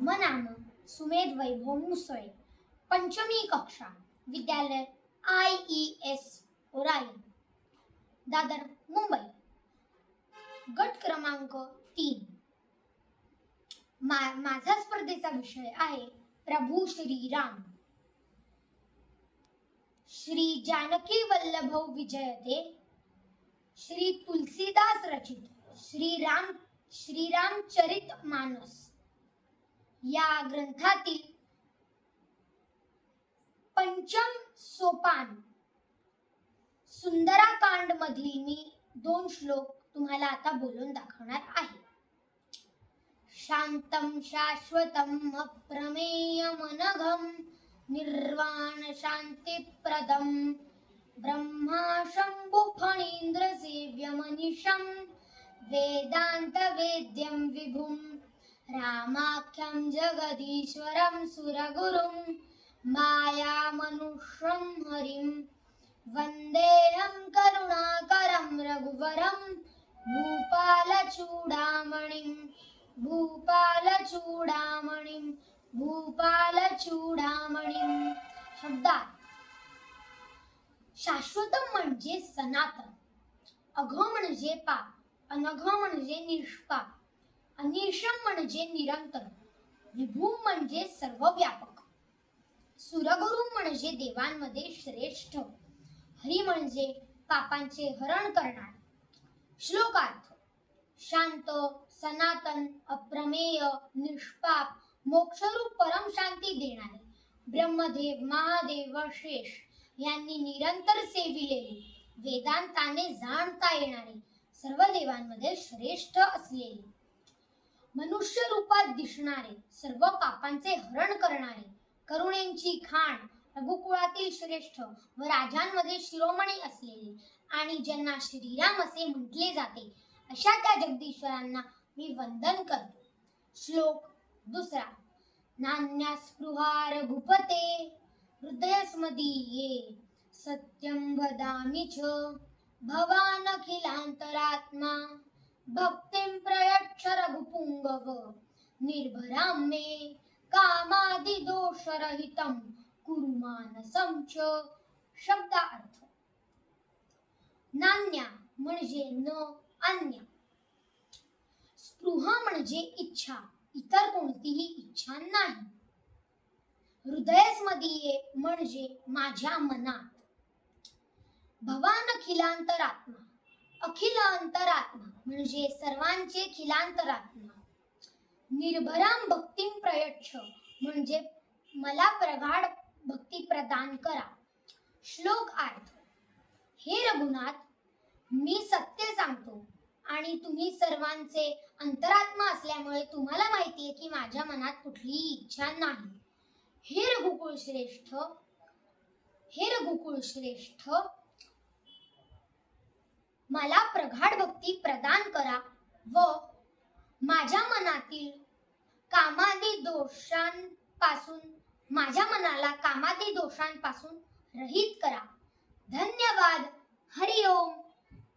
मम नाम सुमेध वैभव मुसळे. पंचमी कक्षा विद्यालय आय ई एस ओराई दादर मुंबई. गट क्रमांक तीन. मा माझा स्पर्धेचा विषय आहे प्रभू श्रीराम. श्री जानकी वल्लभ विजयते श्री तुलसीदास रचित. श्रीराम श्रीरामचरित मानस. या ग्रंथातील पंचम सोपान. सुंदराकांड मधील मी दोन श्लोक तुम्हाला आता बोलून दाखवणार आहे. शांतम शाश्वतम अप्रमेयमनघम निर्वाण शांतिप्रदम. ब्रह्मा शंभु फणींद्र सेव्यमनिशं वेदांत वेद्यं विभुम. रामाख्यं जगदीश्वरं सुरगुरुं मायामनुष्यं हरिं। वन्देऽहं करुणाकरं रघुवरं भूपालचूडामणिं भूपालचूडामणिं भूपालचूडामणिं। शब्दात शाश्वतम म्हणजे सनातन अघ म्हणजे पाप अनघ म्हणजे निष्पाप अनिशम म्हणजे निरंतर विभू म्हणजे सर्व व्यापक सुरगुरु म्हणजे देवांमध्ये श्रेष्ठ हरी म्हणजे पापांचे हरण करणार. श्लोकार्थ शांत सनातन अप्रमेय निष्पाप मोक्षरूप परम शांती देणारे ब्रह्मदेव महादेव शेष यांनी निरंतर सेविलेले वेदांताने जाणता येणारे सर्व देवांमध्ये श्रेष्ठ असलेले. मनुष्य रूपात दिसणारे सर्व पापांचे हरण करणारे करुणेंची खाण रघुकुळातील श्रेष्ठ व राजांमध्ये शिरोमणी असलेले आणि ज्यांना श्रीराम असे म्हटले जाते अशा त्या जगदीश्वरांना मी वंदन करतो. श्लोक दुसरा. नान्या स्पृहा रघुपते हृदयस्मदीये सत्यं वदामि च भवानखिलान्तरात्मा भक्तिं प्रयच्छ रघुपुङ्गव। निर्भरां मे कामादिदोषरहितं कुरु मानसं च। शब्दार्थ। नान्या म्हणजे न अन्य। स्पृहा म्हणजे इच्छा। इतर कोणतीही इच्छा नाही। हृदयस्मदीये म्हणजे माझ्या मनात। भवान खिलांतरात्मा अखिल अंतरात्मा म्हणजे सर्वांचे खिलांतरात्मा निर्भराम भक्तीम प्रयच्छ म्हणजे मला प्रगाढ भक्ती प्रदान करा. श्लोक अर्थ हे रघुनाथ मी सत्य सांगतो आणि तुम्ही सर्वांचे अंतरात्मा असल्यामुळे तुम्हाला माहिती आहे की माझ्या मनात कुठलीही इच्छा नाही. हे रघुकुळ श्रेष्ठ हे रघुकुळ श्रेष्ठ मला प्रगाढ भक्ती प्रदान करा व माझ्या मनातील कामादी दोषांपासून माझ्या मनाला कामादी दोषांपासून रहित करा. धन्यवाद. हरिओम.